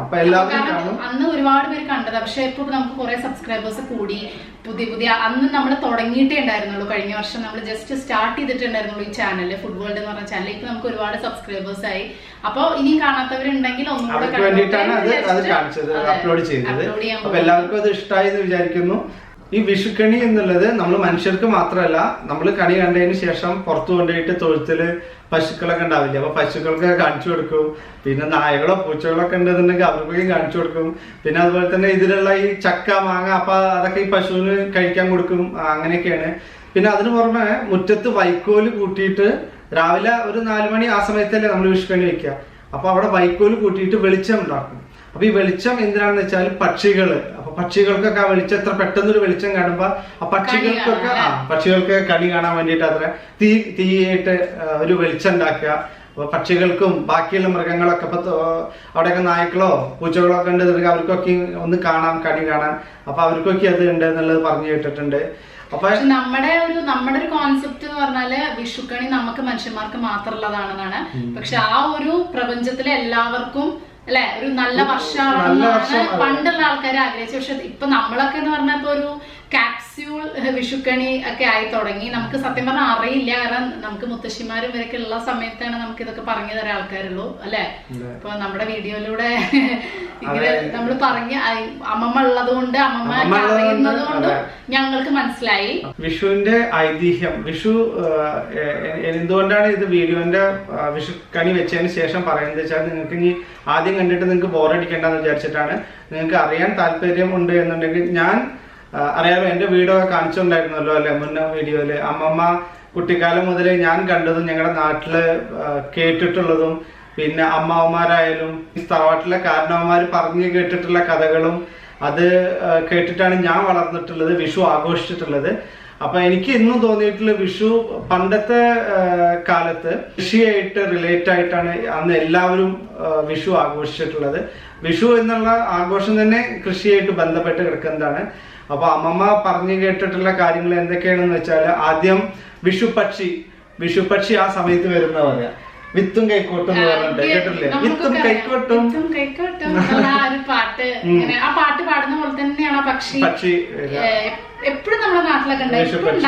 അപ്പൊ എല്ലാവരും അന്ന് ഒരുപാട് പേര് കണ്ടത്. പക്ഷെ ഇപ്പൊ നമുക്ക് കുറെ സബ്സ്ക്രൈബേഴ്സ് കൂടി പുതിയ പുതിയ അന്ന് നമ്മൾ തുടങ്ങിയിട്ടേ ഉണ്ടായിരുന്നുള്ളൂ. കഴിഞ്ഞ വർഷം നമ്മൾ ജസ്റ്റ് സ്റ്റാർട്ട് ചെയ്തിട്ടുണ്ടായിരുന്നുള്ളൂ ഈ ചാനൽ ഫുട്ബോൾ എന്ന് പറഞ്ഞ ചാനൽ ഇപ്പൊ നമുക്ക് ഒരുപാട് സബ്സ്ക്രൈബേഴ്സ് ആയി. അപ്പൊ ഇനിയും കാണാത്തവരുണ്ടെങ്കിൽ ഒന്നുകൂടെ അപ്ലോഡ് ചെയ്തത്. അപ്പൊ എല്ലാവർക്കും അത് ഇഷ്ടമായി എന്ന് വിചാരിക്കുന്നു. ഈ വിഷുക്കണി എന്നുള്ളത് നമ്മൾ മനുഷ്യർക്ക് മാത്രമല്ല നമ്മൾ കണി കണ്ടതിന് ശേഷം പുറത്തു കൊണ്ടുപോയിട്ട് തൊഴുത്തിൽ പശുക്കളൊക്കെ ഉണ്ടാവില്ല? അപ്പൊ പശുക്കൾക്ക് കാണിച്ചു കൊടുക്കും. പിന്നെ നായകളോ പൂച്ചകളോ ഒക്കെ ഉണ്ടെന്നുണ്ടെങ്കിൽ അവർക്കൊക്കെ കാണിച്ചു കൊടുക്കും. പിന്നെ അതുപോലെ തന്നെ ഇതിലുള്ള ഈ ചക്ക മാങ്ങ അപ്പൊ അതൊക്കെ ഈ പശുവിന് കഴിക്കാൻ കൊടുക്കും. അങ്ങനെയൊക്കെയാണ്. പിന്നെ അതിന് പുറമെ മുറ്റത്ത് വൈക്കോൽ കൂട്ടിയിട്ട് രാവിലെ ഒരു നാല് മണി ആ സമയത്തല്ലേ നമ്മൾ വിഷുക്കണി വെക്കുക. അപ്പൊ അവിടെ വൈക്കോൽ കൂട്ടിയിട്ട് വെളിച്ചം ഉണ്ടാക്കും. അപ്പൊ ഈ വെളിച്ചം എന്തിനാണെന്ന് വെച്ചാൽ പക്ഷികൾ. അപ്പൊ പക്ഷികൾക്കൊക്കെ ആ വെളിച്ചം എത്ര പെട്ടെന്ന് ഒരു വെളിച്ചം കാണുമ്പോ ആ പക്ഷികൾക്കൊക്കെ ആ പക്ഷികൾക്ക് കണി കാണാൻ വേണ്ടിയിട്ട് അത്ര തീ തീയായിട്ട് ഒരു വെളിച്ചം ഉണ്ടാക്കുക. അപ്പൊ പക്ഷികൾക്കും ബാക്കിയുള്ള മൃഗങ്ങളൊക്കെ ഇപ്പൊ അവിടെയൊക്കെ നായ്ക്കളോ പൂച്ചകളോ ഒക്കെ ഉണ്ടെന്നുണ്ടെങ്കിൽ അവർക്കൊക്കെ ഒന്ന് കാണാം കണി കാണാൻ അപ്പൊ അവർക്കൊക്കെ അത് ഉണ്ട് എന്നുള്ളത് പറഞ്ഞു കേട്ടിട്ടുണ്ട്. അപ്പൊ നമ്മുടെ ഒരു നമ്മുടെ ഒരു കോൺസെപ്റ്റ് എന്ന് പറഞ്ഞാൽ വിഷുക്കണി നമുക്ക് മനുഷ്യന്മാർക്ക് മാത്രമുള്ളതാണെന്നാണ്. പക്ഷെ ആ ഒരു പ്രപഞ്ചത്തിലെ എല്ലാവർക്കും അല്ലെ? ഒരു നല്ല വർഷമാണ്. പണ്ടുള്ള ആൾക്കാർ ആഗ്രഹിച്ചു. പക്ഷെ ഇപ്പൊ നമ്മളൊക്കെ എന്ന് പറഞ്ഞാൽ ഇപ്പൊ ഒരു കാപ്സ്യൂൾ വിഷുക്കണി ഒക്കെ ആയി തുടങ്ങി. നമുക്ക് സത്യം പറഞ്ഞാൽ അറിയില്ല. കാരണം നമുക്ക് മുത്തശ്ശിമാരും ഇവരൊക്കെ ഉള്ള സമയത്താണ് നമുക്ക് ഇതൊക്കെ പറഞ്ഞു തരാൻ ആൾക്കാരുള്ളൂ. അല്ലെ? ഇപ്പൊ നമ്മുടെ വീഡിയോയിലൂടെ ഇങ്ങനെ നമ്മൾ പറഞ്ഞ അമ്മമ്മ ഉള്ളത് കൊണ്ട് അമ്മമ്മ അറിയുന്നത് കൊണ്ട്. ഞങ്ങൾക്ക് മനസ്സിലായി. വിഷുവിന്റെ ഐതിഹ്യം. വിഷു എന്തുകൊണ്ടാണ് ഇത് വീഡിയോന്റെ വിഷു കണി വെച്ചതിന് ശേഷം പറയുന്നത് വെച്ചാൽ നിങ്ങൾക്ക് ഇനി ആദ്യം കണ്ടിട്ട് നിങ്ങൾക്ക് ബോറടിക്കേണ്ടെന്ന് വിചാരിച്ചിട്ടാണ്. നിങ്ങൾക്ക് അറിയാൻ താല്പര്യം ഉണ്ട് എന്നുണ്ടെങ്കിൽ ഞാൻ അറിയാമോ എന്റെ വീഡിയോ കാണിച്ചിട്ടുണ്ടായിരുന്നല്ലോ അല്ലെ മുന്നേ വീഡിയോയിൽ. അമ്മമ്മ കുട്ടിക്കാലം മുതലേ ഞാൻ കണ്ടതും ഞങ്ങളുടെ നാട്ടിൽ കേട്ടിട്ടുള്ളതും പിന്നെ അമ്മാവന്മാരായാലും ഈ തറവാട്ടിലെ കാരണവന്മാർ പറഞ്ഞു കേട്ടിട്ടുള്ള കഥകളും അത് കേട്ടിട്ടാണ് ഞാൻ വളർന്നിട്ടുള്ളത് വിഷു ആഘോഷിച്ചിട്ടുള്ളത്. അപ്പൊ എനിക്ക് ഇന്നും തോന്നിയിട്ടുള്ള വിഷു പണ്ടത്തെ കാലത്ത് കൃഷിയായിട്ട് റിലേറ്റ് ആയിട്ടാണ് അന്ന് എല്ലാവരും വിഷു ആഘോഷിച്ചിട്ടുള്ളത്. വിഷു എന്നുള്ള ആഘോഷം തന്നെ കൃഷിയായിട്ട് ബന്ധപ്പെട്ട് കിടക്കുന്നതാണ്. അപ്പൊ അമ്മമ്മ പറഞ്ഞു കേട്ടിട്ടുള്ള കാര്യങ്ങൾ എന്തൊക്കെയാണെന്ന് വെച്ചാൽ ആദ്യം വിഷു പക്ഷി വിഷു പക്ഷി ആ സമയത്ത് വരുന്ന പറയാ വിത്തും കൈക്കോട്ടും എന്ന് പറഞ്ഞിട്ട് കേട്ടില്ലേ വിത്തും കൈക്കോട്ടും. കൈക്കോട്ടും ആ ഒരു പാട്ട് ആ പാട്ട് പാടുന്ന പോലെ തന്നെയാണ് ആ പക്ഷി. പക്ഷി എപ്പോഴും നമ്മുടെ നാട്ടിലൊക്കെ വിഷു വിഷു-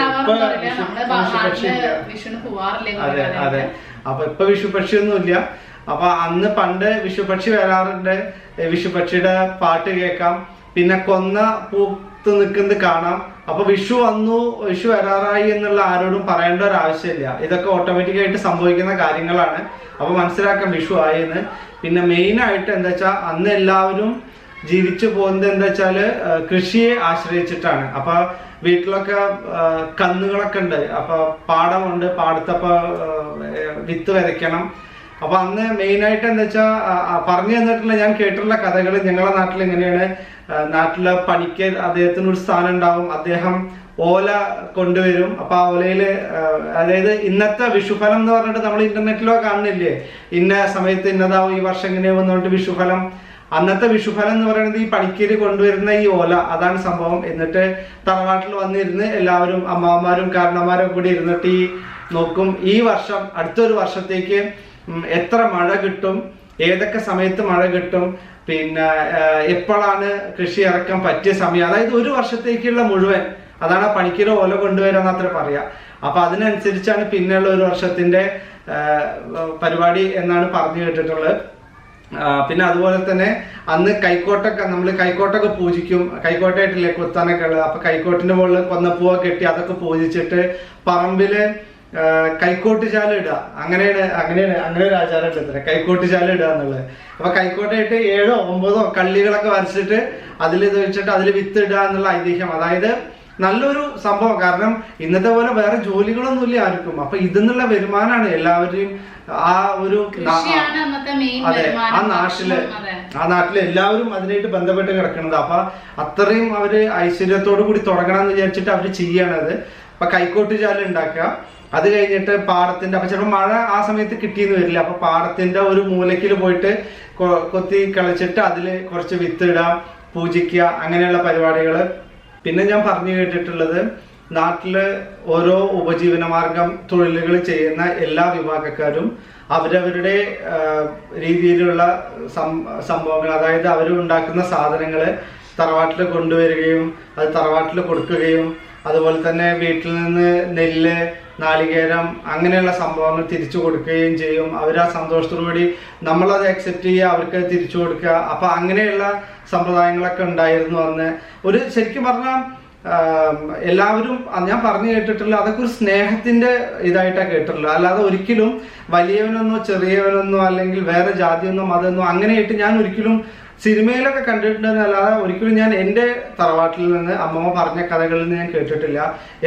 നമ്മുടെ പക്ഷി നാട്ടിൽ. വിഷുവിന് പോവാറില്ലേ അതെ. അപ്പൊ ഇപ്പൊ വിഷുപക്ഷിയൊന്നും ഇല്ല. അപ്പൊ അന്ന് പണ്ട് വിഷുപക്ഷി വരാറുണ്ട്. വിഷു വിഷുപക്ഷിയുടെ പാട്ട് കേൾക്കാം. പിന്നെ കൊന്ന പൂത്ത് നിൽക്കുന്നത് കാണാം. അപ്പൊ വിഷു വന്നു വിഷു വരാറായി എന്നുള്ള ആരോടും പറയേണ്ട ഒരു ആവശ്യമില്ല. ഇതൊക്കെ ഓട്ടോമാറ്റിക് ആയിട്ട് സംഭവിക്കുന്ന കാര്യങ്ങളാണ്. അപ്പൊ മനസ്സിലാക്കാം വിഷു ആയെന്ന്. പിന്നെ മെയിൻ ആയിട്ട് എന്താ വെച്ചാൽ അന്ന് എല്ലാവരും ജീവിച്ചു പോകുന്നത് എന്താ വെച്ചാൽ കൃഷിയെ ആശ്രയിച്ചിട്ടാണ്. അപ്പൊ വീട്ടിലൊക്കെ കന്നുകളൊക്കെ ഉണ്ട്. അപ്പൊ പാടമുണ്ട് പാടത്തപ്പ വിത്ത് വരയ്ക്കണം അപ്പൊ അന്ന് മെയിൻ ആയിട്ട് എന്താ വെച്ചാൽ പറഞ്ഞു തന്നിട്ടുള്ള ഞാൻ കേട്ടിട്ടുള്ള കഥകൾ ഞങ്ങളുടെ നാട്ടിൽ എങ്ങനെയാണ് നാട്ടിലെ പണിക്ക് അദ്ദേഹത്തിന് ഒരു സ്ഥാനം ഉണ്ടാവും അദ്ദേഹം ഓല കൊണ്ടുവരും. അപ്പൊ ആ ഓലയിൽ അതായത് ഇന്നത്തെ വിഷുഫലം എന്ന് പറഞ്ഞിട്ട് നമ്മൾ ഇന്റർനെറ്റിലോ കാണുന്നില്ലേ? ഇന്ന സമയത്ത് ഇന്നതാവും ഈ വർഷം ഇങ്ങനെ വന്നുകൊണ്ട് വിഷുഫലം. അന്നത്തെ വിഷുഫലം എന്ന് പറയുന്നത് ഈ പണിക്കര് കൊണ്ടുവരുന്ന ഈ ഓല അതാണ് സംഭവം. എന്നിട്ട് തറവാട്ടിൽ വന്നിരുന്ന് എല്ലാവരും അമ്മാവന്മാരും കാരണന്മാരും കൂടി ഇരുന്നിട്ട് ഈ നോക്കും. ഈ വർഷം അടുത്തൊരു വർഷത്തേക്ക് എത്ര മഴ കിട്ടും? ഏതൊക്കെ സമയത്ത് മഴ കിട്ടും? പിന്നെ എപ്പോഴാണ് കൃഷി ഇറക്കാൻ പറ്റിയ സമയം? അതായത് ഒരു വർഷത്തേക്കുള്ള മുഴുവൻ. അതാണ് പണിക്കര് ഓല കൊണ്ടുവരാന്ന് അത്ര പറയാ. അപ്പൊ അതിനനുസരിച്ചാണ് പിന്നെയുള്ള ഒരു വർഷത്തിന്റെ പരിപാടി എന്നാണ് പറഞ്ഞു കേട്ടിട്ടുള്ളത്. പിന്നെ അതുപോലെ തന്നെ അന്ന് കൈക്കോട്ടൊക്കെ നമ്മൾ കൈക്കോട്ടൊക്കെ പൂജിക്കും. കൈക്കോട്ടായിട്ടില്ലേ കുത്താനൊക്കെ ഉള്ളത്? അപ്പൊ കൈക്കോട്ടിന്റെ മുകളിൽ കൊന്നപ്പൂവ കെട്ടി അതൊക്കെ പൂജിച്ചിട്ട് പറമ്പിൽ കൈക്കോട്ട് ചാല ഇടുക. അങ്ങനെയാണ് അങ്ങനെയാണ് അങ്ങനെ ഒരു ആചാരം ഉണ്ട് കൈക്കോട്ട് ചാല ഇടുക എന്നുള്ളത്. അപ്പൊ കൈക്കോട്ടായിട്ട് ഏഴോ ഒമ്പതോ കള്ളികളൊക്കെ വരച്ചിട്ട് അതിൽ ഇത് വെച്ചിട്ട് അതിൽ വിത്ത് ഇടുക എന്നുള്ള ഐതിഹ്യം. അതായത് നല്ലൊരു സംഭവം. കാരണം ഇന്നത്തെ പോലെ വേറെ ജോലികളൊന്നും ഇല്ല ആർക്കും. അപ്പൊ ഇതിന്നുള്ള വരുമാനമാണ് എല്ലാവരുടെയും ആ ഒരു അതെ ആ നാട്ടിൽ ആ നാട്ടിൽ എല്ലാവരും അതിനായിട്ട് ബന്ധപ്പെട്ട് കിടക്കുന്നത് അപ്പൊ അത്രയും അവർ ഐശ്വര്യത്തോടു കൂടി തുടങ്ങണം എന്ന് വിചാരിച്ചിട്ട് അവർ ചെയ്യണത്. അപ്പൊ കൈക്കോട്ട് ചാല ഉണ്ടാക്കുക. അത് കഴിഞ്ഞിട്ട് പാടത്തിന്റെ അപ്പൊ ചിലപ്പോൾ മഴ ആ സമയത്ത് കിട്ടിയെന്ന് വരില്ല. അപ്പൊ പാടത്തിന്റെ ഒരു മൂലക്കിൽ പോയിട്ട് കൊത്തി കളിച്ചിട്ട് അതിൽ കുറച്ച് വിത്ത് ഇടാം പൂജിക്കുക അങ്ങനെയുള്ള പരിപാടികൾ പിന്നെ ഞാൻ പറഞ്ഞു കേട്ടിട്ടുള്ളത് നാട്ടിൽ ഓരോ ഉപജീവന മാർഗം തൊഴിലുകൾ ചെയ്യുന്ന എല്ലാ വിഭാഗക്കാരും അവരവരുടെ രീതിയിലുള്ള സംഭവങ്ങൾ അതായത് അവർ ഉണ്ടാക്കുന്ന സാധനങ്ങൾ തറവാട്ടിൽ കൊണ്ടുവരികയും അത് തറവാട്ടിൽ കൊടുക്കുകയും അതുപോലെ തന്നെ വീട്ടിൽ നിന്ന് നെല്ല് നാളികേരം അങ്ങനെയുള്ള സംഭവങ്ങൾ തിരിച്ചു കൊടുക്കുകയും ചെയ്യും. അവർ ആ സന്തോഷത്തോടുകൂടി നമ്മളത് അക്സെപ്റ്റ് ചെയ്യുക അവർക്ക് തിരിച്ചു കൊടുക്കുക. അപ്പൊ അങ്ങനെയുള്ള സമ്പ്രദായങ്ങളൊക്കെ ഉണ്ടായിരുന്നു അന്ന്. ഒരു ശരിക്കും പറഞ്ഞാൽ എല്ലാവരും ഞാൻ പറഞ്ഞു കേട്ടിട്ടുള്ള അതൊക്കെ ഒരു സ്നേഹത്തിന്റെ ഇതായിട്ടാണ് കേട്ടിട്ടുള്ളത്. അല്ലാതെ ഒരിക്കലും വലിയവനൊന്നോ ചെറിയവനൊന്നോ അല്ലെങ്കിൽ വേറെ ജാതിയൊന്നോ മതമൊന്നോ അങ്ങനെയായിട്ട് ഞാൻ ഒരിക്കലും സിനിമയിലൊക്കെ കണ്ടിട്ടുണ്ടെന്നല്ലാതെ ഒരിക്കലും ഞാൻ എന്റെ തറവാട്ടിൽ നിന്ന് അമ്മമ്മ പറഞ്ഞ കഥകളിൽ നിന്ന് ഞാൻ കേട്ടിട്ടില്ല.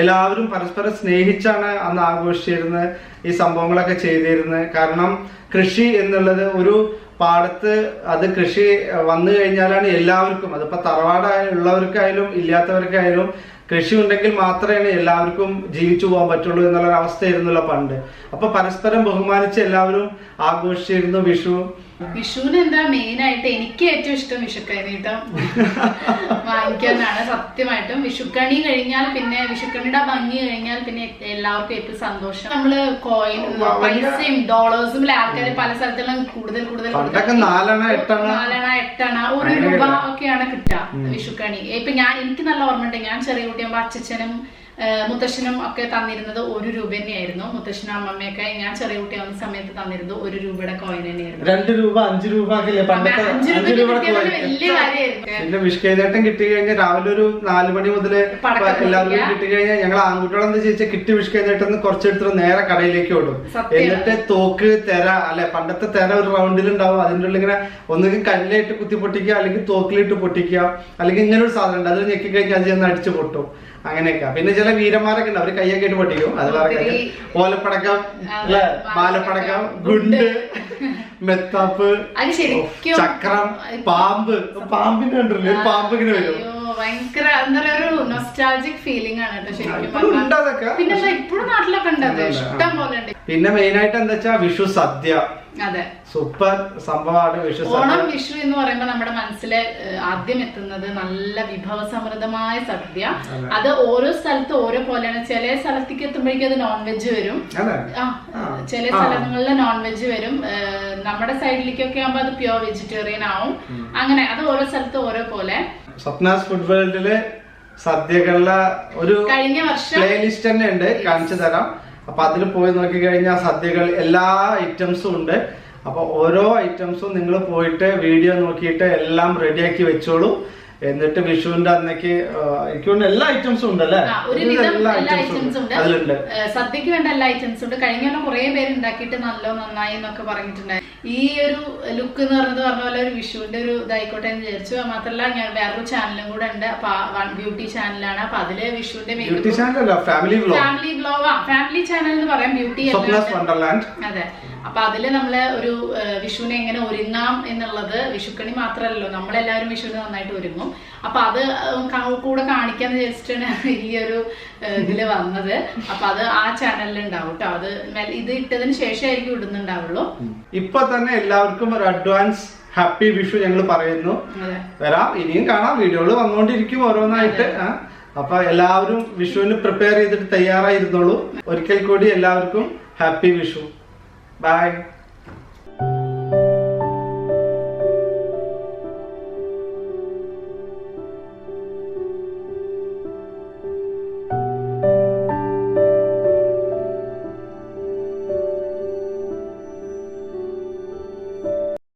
എല്ലാവരും പരസ്പരം സ്നേഹിച്ചാണ് അന്ന് ആഘോഷിച്ചിരുന്നത് ഈ സംഭവങ്ങളൊക്കെ ചെയ്തിരുന്നത്. കാരണം കൃഷി എന്നുള്ളത് ഒരു പാടത്ത് അത് കൃഷി വന്നു കഴിഞ്ഞാലാണ് എല്ലാവർക്കും. അതിപ്പോ തറവാടായുള്ളവർക്കായാലും ഇല്ലാത്തവർക്കായാലും കൃഷി ഉണ്ടെങ്കിൽ മാത്രമേ എല്ലാവർക്കും ജീവിച്ചു പോകാൻ പറ്റുള്ളൂ എന്നുള്ള അവസ്ഥയായിരുന്നല്ലോ പണ്ട്. അപ്പൊ പരസ്പരം ബഹുമാനിച്ച് എല്ലാവരും ആഘോഷിച്ചിരുന്നു വിഷു. വിഷുവിന് എന്താ മെയിൻ ആയിട്ട് എനിക്ക് ഏറ്റവും ഇഷ്ടം വിഷുക്കൈനീട്ടം വാങ്ങിക്കാനാണ് സത്യമായിട്ടും. വിഷുക്കണി കഴിഞ്ഞാൽ പിന്നെ വിഷുക്കണിയുടെ ഭംഗി കഴിഞ്ഞാൽ പിന്നെ എല്ലാവർക്കും ഏറ്റവും സന്തോഷം. നമ്മൾ കോയിൻ പൈസയും ഡോളേഴ്സും ആൾക്കാർ പല സ്ഥലത്തുള്ള കൂടുതൽ കൂടുതൽ. നാലെണ്ണ എട്ടെണ്ണ. ഒരു രൂപ. ഒക്കെയാണ് കിട്ടുക വിഷുക്കണി. ഇപ്പൊ ഞാൻ എനിക്ക് നല്ല ഓർമ്മയുണ്ട്. ഞാൻ ചെറിയ കുട്ടിയാകുമ്പോ അച്ഛനും മുത്തശ്ശനും ഒക്കെ തന്നിരുന്നത് ഒരു രൂപ തന്നെയായിരുന്നു. മുത്തശ്ശനും അമ്മമ്മയൊക്കെ ഞാൻ ചെറിയ കുട്ടിയാവുന്ന സമയത്ത് തന്നിരുന്നത് ഒരു രൂപയുടെ കോയിൻ തന്നെയായിരുന്നു. രണ്ട് രൂപ അഞ്ചു രൂപ പണ്ടത്തെ അഞ്ച് രൂപ രൂപ കിട്ടിയത് വലിയ കാര്യമായിരുന്നു. വിഷ്കേതേട്ടൻ കിട്ടി കഴിഞ്ഞാൽ രാവിലെ ഒരു നാല് മണി എല്ലാവർക്കും പൊട്ടിക്കുക. കിട്ടി കഴിഞ്ഞാൽ ഞങ്ങൾ ആൺകുട്ടികളെ ചോദിച്ചാൽ കിട്ടി വിഷ്കേതേട്ടൻ കുറച്ചെടുത്തു നേരെ കടയിലേക്ക് ഓടും. എന്നിട്ട് തോക്ക് തെര അല്ലെ പണ്ടത്തെ തെര ഒരു റൗണ്ടിൽ ഉണ്ടാവും അതിന്റെ ഉള്ളിൽ ഇങ്ങനെ ഒന്നുകിൽ കല്ലിലിട്ട് കുത്തി പൊട്ടിക്കുക അല്ലെങ്കിൽ തോക്കിലിട്ട് പൊട്ടിക്കുക അല്ലെങ്കിൽ ഇങ്ങനെ ഒരു സാധനം ഉണ്ട്. അത് ഞെക്കി കഴിഞ്ഞാൽ അത് ചെന്ന് അടിച്ചു പൊട്ടും. അങ്ങനെയൊക്കെ പിന്നെ ചില വീരന്മാരൊക്കെ ഉണ്ട്. അവർ കയ്യൊക്കെ ഇട്ട് പൊട്ടിക്കും. അത് വേറെ ഒത്തിരി- ഓലപ്പടക്കം അല്ലെ ബാലപ്പടക്കം ഗുണ്ട്. മെത്താപ്പ് ചക്രം പാമ്പ്. പാമ്പിന്റെ ഉണ്ടല്ലോ പാമ്പ് ഇങ്ങനെ വരും. ഭയങ്കര എന്താ പറയാ ഒരു നൊസ്റ്റാൾജിക് ഫീലിംഗ് ആണ് കേട്ടോ ശരിക്കും പറഞ്ഞാൽ. പിന്നെ ഇപ്പോഴും നാട്ടിലൊക്കെ ഉണ്ട് അത്. ഇഷ്ടം പോലെ ഉണ്ട്. പിന്നെ മെയിൻ ആയിട്ട് എന്താ വെച്ചാ വിഷു സദ്യ. അതെ. സൂപ്പർ സംഭവമാണ് വിഷു ഓണം വിഷു എന്ന് പറയുമ്പോൾ നമ്മുടെ മനസ്സിലെ ഏഹ്, ആദ്യം എത്തുന്നത് നല്ല വിഭവസമൃദ്ധമായ സദ്യ. അതെ. അത് ഓരോ സ്ഥലത്ത് ഓരോ പോലെയാണ്. ചില സ്ഥലത്തേക്ക് എത്തുമ്പോഴേക്കും അത് നോൺ വെജ് വരും. അതെ. ആ ആ. ചില ആ. സ്ഥലങ്ങളിൽ നോൺ വെജ് വരും. ഏഹ്, നമ്മുടെ സൈഡിലേക്കൊക്കെ ആകുമ്പോൾ അത് പ്യുവർ വെജിറ്റേറിയൻ ആവും. അങ്ങനെ അത് ഓരോ സ്ഥലത്ത് ഓരോ പോലെ. സ്വപ്നാസ് ഫുഡ് വേൾഡിൽ സദ്യകളുടെ ഒരു പ്ലേലിസ്റ്റ് തന്നെ ഉണ്ട് കാണിച്ചു തരാം. അപ്പൊ അതിൽ പോയി നോക്കി കഴിഞ്ഞാൽ സദ്യകൾ എല്ലാ ഐറ്റംസും ഉണ്ട്. അപ്പൊ ഓരോ ഐറ്റംസും നിങ്ങൾ പോയിട്ട് വീഡിയോ നോക്കിയിട്ട് എല്ലാം റെഡിയാക്കി വെച്ചോളൂ. എന്നിട്ട് വിഷുവിന്റെ അന്നേക്ക് ആ, എനിക്ക് വേണ്ട എല്ലാ ഐറ്റംസും ഉണ്ട് അല്ലേ എല്ലാ ഐറ്റംസും ഉണ്ട്. അതിലുണ്ട്. സദ്യക്ക് വേണ്ട എല്ലാ ഐറ്റംസും ഉണ്ട്. കഴിഞ്ഞ കൊറേ പേര് ഉണ്ടാക്കിയിട്ട് നല്ലോ നന്നായി എന്നൊക്കെ പറഞ്ഞിട്ടുണ്ടായി. ഈ ഒരു ലുക്ക് എന്ന് പറഞ്ഞത് പറഞ്ഞ പോലെ ഒരു വിഷുവിന്റെ ഒരു ഇതായിക്കോട്ടെ എന്ന് വിചാരിച്ചു. മാത്രല്ല ഞാൻ വേറൊരു ചാനലും കൂടെ ഉണ്ട്. അപ്പൊ വൺ ബ്യൂട്ടി ചാനലാണ് അപ്പൊ അതിൽ വിഷുവിന്റെ family family blog family channel എന്ന് പറയാം. ബ്യൂട്ടി അതെ. അപ്പൊ അതിൽ നമ്മൾ ഒരു വിഷുവിനെ എങ്ങനെ ഒരുങ്ങാം എന്നുള്ളത് വിഷുക്കണി മാത്രമല്ലല്ലോ. നമ്മളെല്ലാവരും വിഷുവിന് നന്നായിട്ട് ഒരുങ്ങും. അപ്പൊ അത് കൂടെ കാണിക്കാന്ന് വിചാരിച്ചിട്ടാണ് ഈ ഒരു ഇതിൽ വന്നത്. അപ്പൊ അത് ആ ചാനലിൽ ഉണ്ടാവും കേട്ടോ അത് ഇത് ഇട്ടതിന് ശേഷമായിരിക്കും ഇടുന്നുണ്ടാവുള്ളൂ. ഇപ്പൊ തന്നെ എല്ലാവർക്കും ഒരു അഡ്വാൻസ് ഹാപ്പി വിഷു ഞങ്ങൾ പറയുന്നു. വരാം. ഇനിയും കാണാം. വീഡിയോകൾ വന്നുകൊണ്ടിരിക്കും ഓരോന്നായിട്ട്. അപ്പൊ എല്ലാവരും വിഷുവിന് പ്രിപ്പയർ ചെയ്തിട്ട് തയ്യാറായിരുന്നുള്ളൂ ഒരിക്കൽ കൂടി എല്ലാവർക്കും ഹാപ്പി വിഷു. Bye.